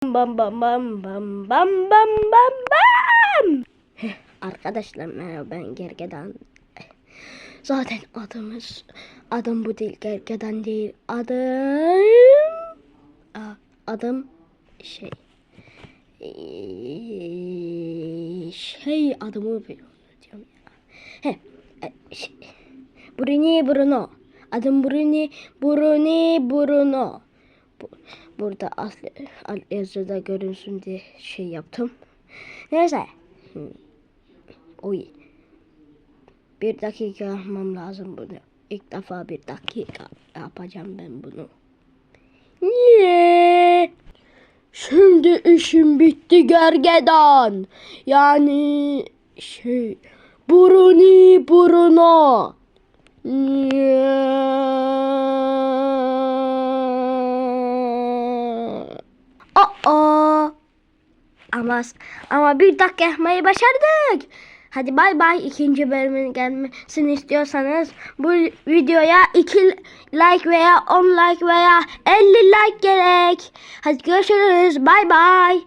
Bam bam bam bam bam bam bam bam. Arkadaşlar merhaba ben Gergedan. Zaten adımız adım bu değil Gergedan değil adım Aa, adım şey şey adımı bir unutuyorum ya. He, e, şey, Bruni Bruno. Adım Bruni Bruni Bruno. Bu, burada aslı al- yazıda görünsün diye şey yaptım. Neyse. Oy. Bir dakika yapmam lazım bunu. İlk defa bir dakika yapacağım ben bunu. Niye? Şimdi işim bitti gergedan. Yani şey Bruni Bruno. Aa. Ama ama bir dakika yapmayı başardık. Hadi bay bay. İkinci bölümün gelmesini istiyorsanız bu videoya 2 like veya 10 like veya 50 like gerek. Hadi görüşürüz. Bay bay.